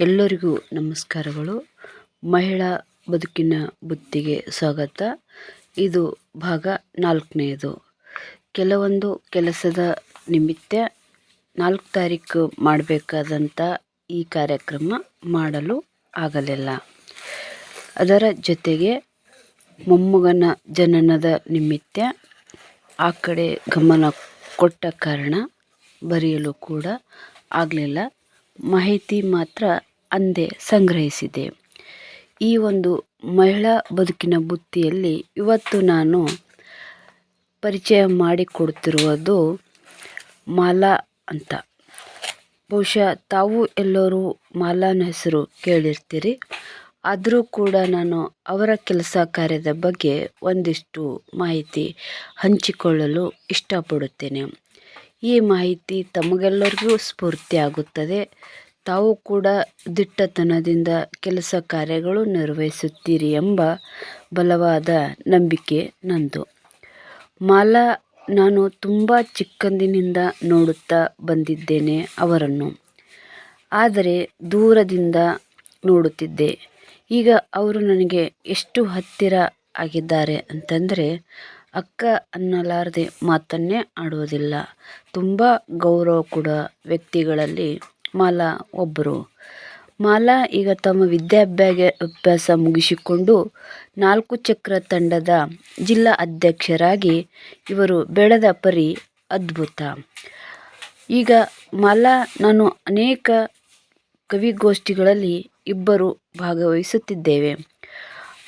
ಎಲ್ಲರಿಗೂ ನಮಸ್ಕಾರಗಳು. ಮಹಿಳಾ ಬದುಕಿನ ಬುತ್ತಿಗೆ ಸ್ವಾಗತ. ಇದು ಭಾಗ ನಾಲ್ಕನೆಯದು ಕೆಲವೊಂದು ಕೆಲಸದ ನಿಮಿತ್ತ ನಾಲ್ಕು ತಾರೀಕು ಮಾಡಬೇಕಾದಂಥ ಈ ಕಾರ್ಯಕ್ರಮ ಮಾಡಲು ಆಗಲಿಲ್ಲ. ಅದರ ಜೊತೆಗೆ ಮೊಮ್ಮಗನ ಜನನದ ನಿಮಿತ್ತ ಆ ಕಡೆ ಗಮನ ಕೊಟ್ಟ ಕಾರಣ ಬರೆಯಲು ಕೂಡ ಆಗಲಿಲ್ಲ. ಮಾಹಿತಿ ಮಾತ್ರ ಅಂದೇ ಸಂಗ್ರಹಿಸಿದೆ. ಈ ಒಂದು ಮಹಿಳಾ ಬದುಕಿನ ಬುತ್ತಿಯಲ್ಲಿ ಇವತ್ತು ನಾನು ಪರಿಚಯ ಮಾಡಿಕೊಡ್ತಿರುವುದು ಮಾಲಾ ಅಂತ. ಬಹುಶಃ ತಾವು ಎಲ್ಲರೂ ಮಾಲಾನ ಹೆಸರು ಕೇಳಿರ್ತೀರಿ. ಆದರೂ ಕೂಡ ನಾನು ಅವರ ಕೆಲಸ ಕಾರ್ಯದ ಬಗ್ಗೆ ಒಂದಿಷ್ಟು ಮಾಹಿತಿ ಹಂಚಿಕೊಳ್ಳಲು ಇಷ್ಟಪಡುತ್ತೇನೆ. ಈ ಮಾಹಿತಿ ತಮಗೆಲ್ಲರಿಗೂ ಸ್ಫೂರ್ತಿಯಾಗುತ್ತದೆ ತಾವು ಕೂಡ ದಿಟ್ಟತನದಿಂದ ಕೆಲಸ ಕಾರ್ಯಗಳು ನಿರ್ವಹಿಸುತ್ತೀರಿ ಎಂಬ ಬಲವಾದ ನಂಬಿಕೆ ನಂದು. ಮಾಲಾ, ನಾನು ತುಂಬ ಚಿಕ್ಕಂದಿನಿಂದ ನೋಡುತ್ತಾ ಬಂದಿದ್ದೇನೆ ಅವರನ್ನು. ಆದರೆ ದೂರದಿಂದ ನೋಡುತ್ತಿದ್ದೆ. ಈಗ ಅವರು ನನಗೆ ಎಷ್ಟು ಹತ್ತಿರ ಆಗಿದ್ದಾರೆ ಅಂತಂದರೆ ಅಕ್ಕ ಅನ್ನಲಾರದೆ ಮಾತನ್ನೇ ಆಡುವುದಿಲ್ಲ. ತುಂಬ ಗೌರವ ಕೂಡ ವ್ಯಕ್ತಿಗಳಲ್ಲಿ ಮಾಲಾ ಒಬ್ಬರು ಮಾಲಾ ಈಗ ತಮ್ಮ ವಿದ್ಯಾಭ್ಯಾಸ ಅಭ್ಯಾಸ ಮುಗಿಸಿಕೊಂಡು ನಾಲ್ಕು ಚಕ್ರ ತಂಡದ ಜಿಲ್ಲಾ ಅಧ್ಯಕ್ಷರಾಗಿ ಇವರು ಬೆಳೆದ ಪರಿ ಅದ್ಭುತ. ಈಗ ಮಾಲಾ ನಾನು ಅನೇಕ ಕವಿಗೋಷ್ಠಿಗಳಲ್ಲಿ ಇಬ್ಬರು ಭಾಗವಹಿಸುತ್ತಿದ್ದೇವೆ.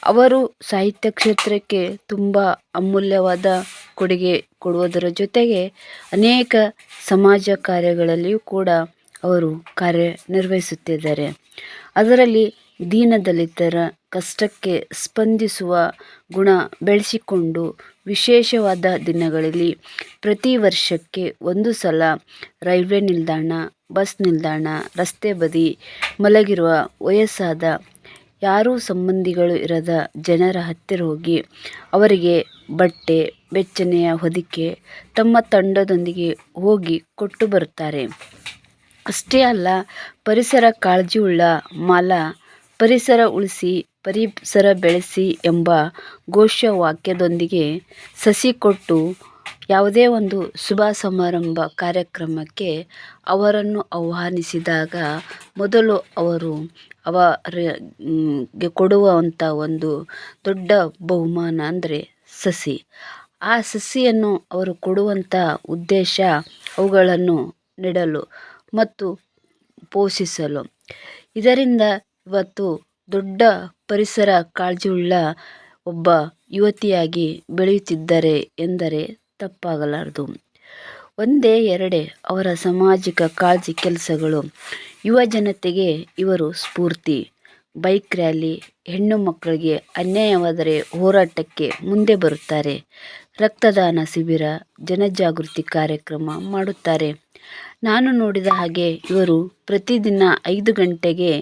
ಅವರು ಸಾಹಿತ್ಯ ಕ್ಷೇತ್ರಕ್ಕೆ ತುಂಬ ಅಮೂಲ್ಯವಾದ ಕೊಡುಗೆ ಕೊಡುವುದರ ಜೊತೆಗೆ ಅನೇಕ ಸಮಾಜ ಕಾರ್ಯಗಳಲ್ಲಿಯೂ ಕೂಡ ಅವರು ಕಾರ್ಯ ನಿರ್ವಹಿಸುತ್ತಿದ್ದಾರೆ ಅದರಲ್ಲಿ ದೀನದಲಿತರ ಕಷ್ಟಕ್ಕೆ ಸ್ಪಂದಿಸುವ ಗುಣ ಬೆಳೆಸಿಕೊಂಡು ವಿಶೇಷವಾದ ದಿನಗಳಲ್ಲಿ ಪ್ರತಿ ವರ್ಷಕ್ಕೆ ಒಂದು ಸಲ ರೈಲ್ವೆ ನಿಲ್ದಾಣ, ಬಸ್ ನಿಲ್ದಾಣ, ರಸ್ತೆ ಬದಿ ಮಲಗಿರುವ ವಯಸ್ಸಾದ ಯಾರೂ ಸಂಬಂಧಿಗಳು ಇರದ ಜನರ ಹತ್ತಿರ ಹೋಗಿ ಅವರಿಗೆ ಬಟ್ಟೆ, ಬೆಚ್ಚನೆಯ ಹೊದಿಕೆ ತಮ್ಮ ತಂಡದೊಂದಿಗೆ ಹೋಗಿ ಕೊಟ್ಟು ಬರುತ್ತಾರೆ. ಅಷ್ಟೇ ಅಲ್ಲ, ಪರಿಸರ ಕಾಳಜಿ ಉಳ್ಳ ಮಾಲ, ಪರಿಸರ ಉಳಿಸಿ, ಪರಿಸರ ಬೆಳೆಸಿ ಎಂಬ ಘೋಷ ವಾಕ್ಯದೊಂದಿಗೆ ಸಸಿ ಕೊಟ್ಟು ಯಾವುದೇ ಒಂದು ಶುಭ ಸಮಾರಂಭ ಕಾರ್ಯಕ್ರಮಕ್ಕೆ ಅವರನ್ನು ಆಹ್ವಾನಿಸಿದಾಗ ಮೊದಲು ಅವರು ಅವರಿಗೆ ಕೊಡುವಂಥ ಒಂದು ದೊಡ್ಡ ಬಹುಮಾನ ಅಂದರೆ ಸಸಿ. ಆ ಸಸಿಯನ್ನು ಅವರು ಕೊಡುವಂಥ ಉದ್ದೇಶ ಅವುಗಳನ್ನು ನೆಡಲು ಮತ್ತು ಪೋಷಿಸಲು. ಇದರಿಂದ ಇವತ್ತು ದೊಡ್ಡ ಪರಿಸರ ಕಾಳಜಿಯುಳ್ಳ ಒಬ್ಬ ಯುವತಿಯಾಗಿ ಬೆಳೆಯುತ್ತಿದ್ದಾರೆ ಎಂದರೆ ತಪ್ಪಾಗಲಾರದು. ಒಂದೇ ಎರಡೇ ಅವರ ಸಾಮಾಜಿಕ ಕಾಳಜಿ ಕೆಲಸಗಳು. ಯುವ ಜನತೆಗೆ ಇವರು ಸ್ಫೂರ್ತಿ. ಬೈಕ್ ರ್ಯಾಲಿ, ಹೆಣ್ಣು ಮಕ್ಕಳಿಗೆ ಅನ್ಯಾಯವಾದರೆ ಹೋರಾಟಕ್ಕೆ ಮುಂದೆ ಬರುತ್ತಾರೆ. ರಕ್ತದಾನ ಶಿಬಿರ, ಜನಜಾಗೃತಿ ಕಾರ್ಯಕ್ರಮ ಮಾಡುತ್ತಾರೆ. ನಾನು ನೋಡಿದ ಹಾಗೆ ಇವರು ಪ್ರತಿದಿನ ಐದು ಗಂಟೆಗೆ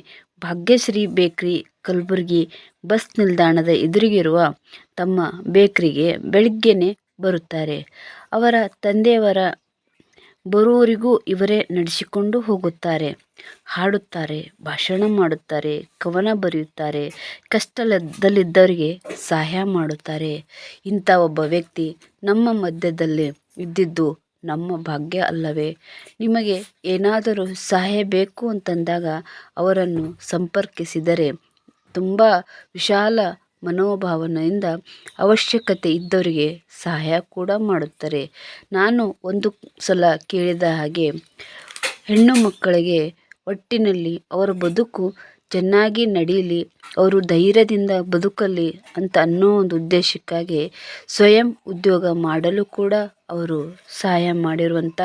ಭಾಗ್ಯಶ್ರೀ ಬೇಕ್ರಿ, ಕಲಬುರಗಿ ಬಸ್ ನಿಲ್ದಾಣದ ಎದುರಿಗಿರುವ ತಮ್ಮ ಬೇಕ್ರಿಗೆ ಬೆಳಿಗ್ಗೆನೇ ಬರುತ್ತಾರೆ. ಅವರ ತಂದೆಯವರ ಬರುವವರಿಗೂ ಇವರೇ ನಡೆಸಿಕೊಂಡು ಹೋಗುತ್ತಾರೆ. ಹಾಡುತ್ತಾರೆ, ಭಾಷಣ ಮಾಡುತ್ತಾರೆ, ಕವನ ಬರೆಯುತ್ತಾರೆ, ಕಷ್ಟದಲ್ಲಿದ್ದವರಿಗೆ ಸಹಾಯ ಮಾಡುತ್ತಾರೆ. ಇಂಥ ಒಬ್ಬ ವ್ಯಕ್ತಿ ನಮ್ಮ ಮಧ್ಯದಲ್ಲಿ ಇದ್ದಿದ್ದು ನಮ್ಮ ಭಾಗ್ಯ ಅಲ್ಲವೇ? ನಿಮಗೆ ಏನಾದರೂ ಸಹಾಯ ಬೇಕು ಅಂತಂದಾಗ ಅವರನ್ನು ಸಂಪರ್ಕಿಸಿದರೆ ತುಂಬ ವಿಶಾಲ ಮನೋಭಾವನೆಯಿಂದ ಅವಶ್ಯಕತೆ ಇದ್ದವರಿಗೆ ಸಹಾಯ ಕೂಡ ಮಾಡುತ್ತಾರೆ. ನಾನು ಒಂದು ಸಲ ಕೇಳಿದ ಹಾಗೆ, ಹೆಣ್ಣು ಮಕ್ಕಳಿಗೆ ಒಟ್ಟಿನಲ್ಲಿ ಅವರ ಬದುಕು ಚೆನ್ನಾಗಿ ನಡೀಲಿ ಅವರು ಧೈರ್ಯದಿಂದ ಬದುಕಲಿ ಅಂತ ಅನ್ನೋ ಒಂದು ಉದ್ದೇಶಕ್ಕಾಗಿ ಸ್ವಯಂ ಉದ್ಯೋಗ ಮಾಡಲು ಕೂಡ ಅವರು ಸಹಾಯ ಮಾಡಿರುವಂಥ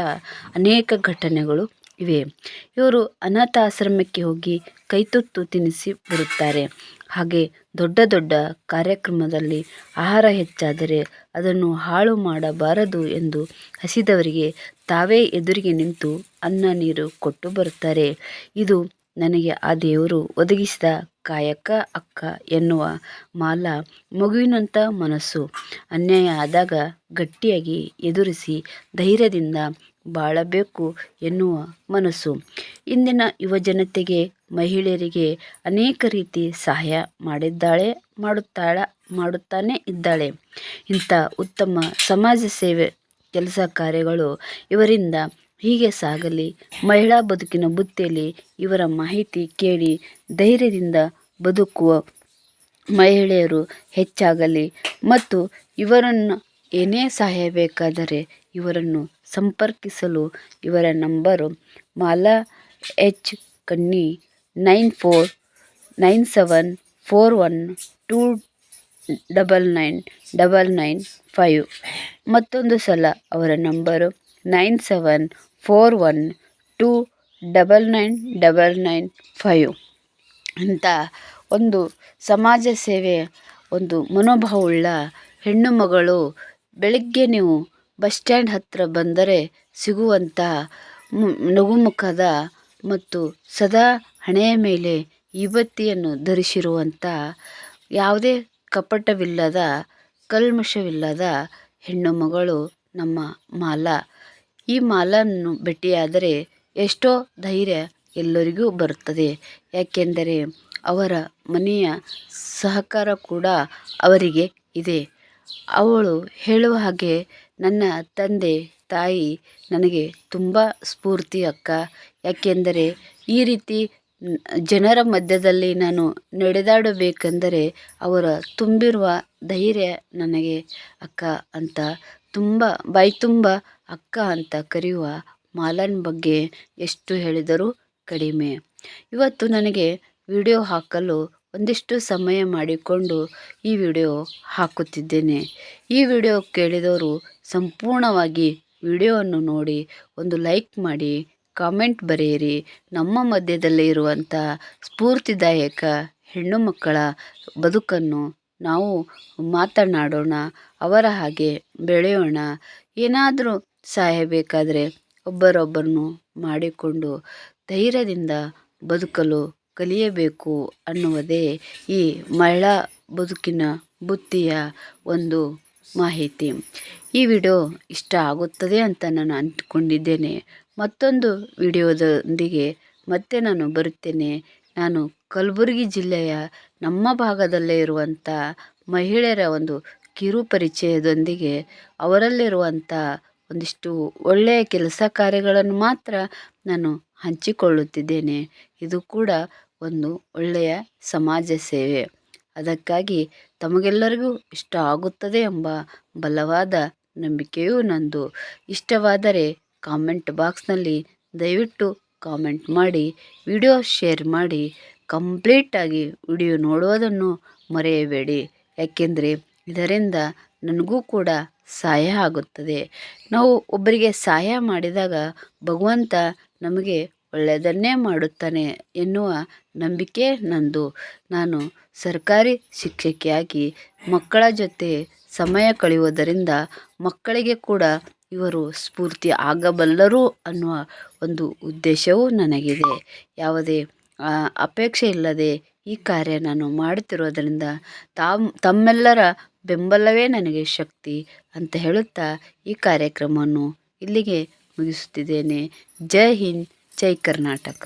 ಅನೇಕ ಘಟನೆಗಳು ಇವೆ. ಇವರು ಅನಾಥಾಶ್ರಮಕ್ಕೆ ಹೋಗಿ ಕೈತುತ್ತು ತಿನ್ನಿಸಿ ಬರುತ್ತಾರೆ. ಹಾಗೆ ದೊಡ್ಡ ದೊಡ್ಡ ಕಾರ್ಯಕ್ರಮದಲ್ಲಿ ಆಹಾರ ಹೆಚ್ಚಾದರೆ ಅದನ್ನು ಹಾಳು ಮಾಡಬಾರದು ಎಂದು ಹಸಿದವರಿಗೆ ತಾವೇ ಎದುರಿಗೆ ನಿಂತು ಅನ್ನ ನೀರು ಕೊಟ್ಟು ಬರುತ್ತಾರೆ. ಇದು ನನಗೆ ಆ ದೇವರು ಒದಗಿಸಿದ ಕಾಯಕ ಅಕ್ಕ ಎನ್ನುವ ಮಾಲ ಮಗುವಿನಂಥ ಮನಸ್ಸು. ಅನ್ಯಾಯ ಆದಾಗ ಗಟ್ಟಿಯಾಗಿ ಎದುರಿಸಿ ಧೈರ್ಯದಿಂದ ಬಾಳಬೇಕು ಎನ್ನುವ ಮನಸ್ಸು. ಇಂದಿನ ಯುವಜನತೆಗೆ ಮಹಿಳೆಯರಿಗೆ ಅನೇಕ ರೀತಿ ಸಹಾಯ ಮಾಡಿದ್ದಾಳೆ, ಮಾಡುತ್ತಾಳ, ಮಾಡುತ್ತಾನೇ ಇದ್ದಾಳೆ. ಇಂಥ ಉತ್ತಮ ಸಮಾಜ ಸೇವೆ, ಕೆಲಸ ಕಾರ್ಯಗಳು ಇವರಿಂದ ಹೀಗೆ ಸಾಗಲಿ. ಮಹಿಳಾ ಬದುಕಿನ ಬುತ್ತಿಯಲ್ಲಿ ಇವರ ಮಾಹಿತಿ ಕೇಳಿ, ಧೈರ್ಯದಿಂದ ಬದುಕುವ ಮಹಿಳೆಯರು ಹೆಚ್ಚಾಗಲಿ. ಮತ್ತು ಇವರನ್ನು ಏನೇ ಸಹಾಯ ಬೇಕಾದರೆ ಇವರನ್ನು ಸಂಪರ್ಕಿಸಲು ಇವರ number Mala H Kanni nine four nine seven four one two double nine double nine five. ಮತ್ತೊಂದು ಸಲ ಅವರ number nine seven four one two double nine double nine five. ಅಂತ ಒಂದು ಸಮಾಜ ಸೇವೆ ಒಂದು ಮನೋಭಾವವುಳ್ಳ ಹೆಣ್ಣು ಮಗಳು ಬೆಳಗ್ಗೆ ನೀವು ಬಸ್ ಸ್ಟ್ಯಾಂಡ್ ಹತ್ತಿರ ಬಂದರೆ ಸಿಗುವಂತಹ ನಗುಮುಖದ ಮತ್ತು ಸದಾ ಹಣೆಯ ಮೇಲೆ ಯುವತಿಯನ್ನು ಧರಿಸಿರುವಂಥ ಯಾವುದೇ ಕಪಟವಿಲ್ಲದ, ಕಲ್ಮಶವಿಲ್ಲದ ಹೆಣ್ಣು ಮಗಳು ನಮ್ಮ ಮಾಲ. ಈ ಮಾಲನ್ನು ಭೇಟಿಯಾದರೆ ಎಷ್ಟೋ ಧೈರ್ಯ ಎಲ್ಲರಿಗೂ ಬರುತ್ತದೆ. ಯಾಕೆಂದರೆ ಅವರ ಮನೆಯ ಸಹಕಾರ ಕೂಡ ಅವರಿಗೆ ಇದೆ. ಅವಳು ಹೇಳುವ ಹಾಗೆ ನನ್ನ ತಂದೆ, ತಾಯಿ ನನಗೆ ತುಂಬ ಸ್ಫೂರ್ತಿ ಅಕ್ಕ. ಯಾಕೆಂದರೆ ಈ ರೀತಿ ಜನರ ಮಧ್ಯದಲ್ಲಿ ನಾನು ನಡೆದಾಡಬೇಕೆಂದರೆ ಅವರ ತುಂಬಿರುವ ಧೈರ್ಯ ನನಗೆ ಅಕ್ಕ ಅಂತ, ತುಂಬ, ಬಾಯಿ ತುಂಬ ಅಕ್ಕ ಅಂತ ಕರೆಯುವ ಮಾಲನ್ ಬಗ್ಗೆ ಎಷ್ಟು ಹೇಳಿದರೂ ಕಡಿಮೆ. ಇವತ್ತು ನನಗೆ ವಿಡಿಯೋ ಹಾಕಲು ಒಂದಿಷ್ಟು ಸಮಯ ಮಾಡಿಕೊಂಡು ಈ ವಿಡಿಯೋ ಹಾಕುತ್ತಿದ್ದೇನೆ. ಈ ವಿಡಿಯೋ ಕೇಳಿದವರು ಸಂಪೂರ್ಣವಾಗಿ ವಿಡಿಯೋವನ್ನು ನೋಡಿ, ಒಂದು ಲೈಕ್ ಮಾಡಿ, ಕಾಮೆಂಟ್ ಬರೆಯಿರಿ. ನಮ್ಮ ಮಧ್ಯದಲ್ಲಿ ಇರುವಂಥ ಸ್ಫೂರ್ತಿದಾಯಕ ಹೆಣ್ಣು ಮಕ್ಕಳ ಬದುಕನ್ನು ನಾವು ಮಾತನಾಡೋಣ, ಅವರ ಹಾಗೆ ಬೆಳೆಯೋಣ. ಏನಾದರೂ ಸಹಾಯ ಬೇಕಾದರೆ ಒಬ್ಬರೊಬ್ಬರನ್ನು ಮಾಡಿಕೊಂಡು ಧೈರ್ಯದಿಂದ ಬದುಕಲು ಕಲಿಯಬೇಕು ಅನ್ನುವುದೇ ಈ ಮಹಿಳಾ ಬದುಕಿನ ಬುತ್ತಿಯ ಒಂದು ಮಾಹಿತಿ. ಈ ವಿಡಿಯೋ ಇಷ್ಟ ಆಗುತ್ತದೆ ಅಂತ ನಾನು ಅಂದ್ಕೊಂಡಿದ್ದೇನೆ. ಮತ್ತೊಂದು ವಿಡಿಯೋದೊಂದಿಗೆ ಮತ್ತೆ ನಾನು ಬರುತ್ತೇನೆ. ನಾನು ಕಲಬುರಗಿ ಜಿಲ್ಲೆಯ ನಮ್ಮ ಭಾಗದಲ್ಲೇ ಇರುವಂಥ ಮಹಿಳೆಯರ ಒಂದು ಕಿರು ಪರಿಚಯದೊಂದಿಗೆ ಅವರಲ್ಲಿರುವಂಥ ಒಂದಿಷ್ಟು ಒಳ್ಳೆಯ ಕೆಲಸ ಕಾರ್ಯಗಳನ್ನು ಮಾತ್ರ ನಾನು ಹಂಚಿಕೊಳ್ಳುತ್ತಿದ್ದೇನೆ. ಇದು ಕೂಡ ಒಂದು ಒಳ್ಳೆಯ ಸಮಾಜ ಸೇವೆ. ಅದಕ್ಕಾಗಿ ತಮಗೆಲ್ಲರಿಗೂ ಇಷ್ಟ ಆಗುತ್ತದೆ ಎಂಬ ಬಲವಾದ ನಂಬಿಕೆಯೂ ನಂದು. ಇಷ್ಟವಾದರೆ ಕಾಮೆಂಟ್ ಬಾಕ್ಸ್ನಲ್ಲಿ ದಯವಿಟ್ಟು ಕಾಮೆಂಟ್ ಮಾಡಿ, ವಿಡಿಯೋ ಶೇರ್ ಮಾಡಿ, ಕಂಪ್ಲೀಟಾಗಿ ವಿಡಿಯೋ ನೋಡುವುದನ್ನು ಮರೆಯಬೇಡಿ. ಯಾಕೆಂದರೆ ಇದರಿಂದ ನನಗೂ ಕೂಡ ಸಹಾಯ ಆಗುತ್ತದೆ. ನಾವು ಒಬ್ಬರಿಗೆ ಸಹಾಯ ಮಾಡಿದಾಗ ಭಗವಂತ ನಮಗೆ ಒಳ್ಳೆಯದನ್ನೇ ಮಾಡುತ್ತಾನೆ ಎನ್ನುವ ನಂಬಿಕೆ ನಂದು. ನಾನು ಸರ್ಕಾರಿ ಶಿಕ್ಷಕಿಯಾಗಿ ಮಕ್ಕಳ ಜೊತೆ ಸಮಯ ಕಳೆಯುವುದರಿಂದ ಮಕ್ಕಳಿಗೆ ಕೂಡ ಇವರು ಸ್ಫೂರ್ತಿ ಆಗಬಲ್ಲರು ಅನ್ನುವ ಒಂದು ಉದ್ದೇಶವೂ ನನಗಿದೆ. ಯಾವುದೇ ಅಪೇಕ್ಷೆ ಇಲ್ಲದೆ ಈ ಕಾರ್ಯ ನಾನು ಮಾಡುತ್ತಿರೋದರಿಂದ ತಾಮ್, ತಮ್ಮೆಲ್ಲರ ಬೆಂಬಲವೇ ನನಗೆ ಶಕ್ತಿ ಅಂತ ಹೇಳುತ್ತಾ ಈ ಕಾರ್ಯಕ್ರಮವನ್ನು ಇಲ್ಲಿಗೆ ಮುಗಿಸುತ್ತಿದ್ದೇನೆ ಜೈ ಹಿಂದ್ ಜೈ ಕರ್ನಾಟಕ.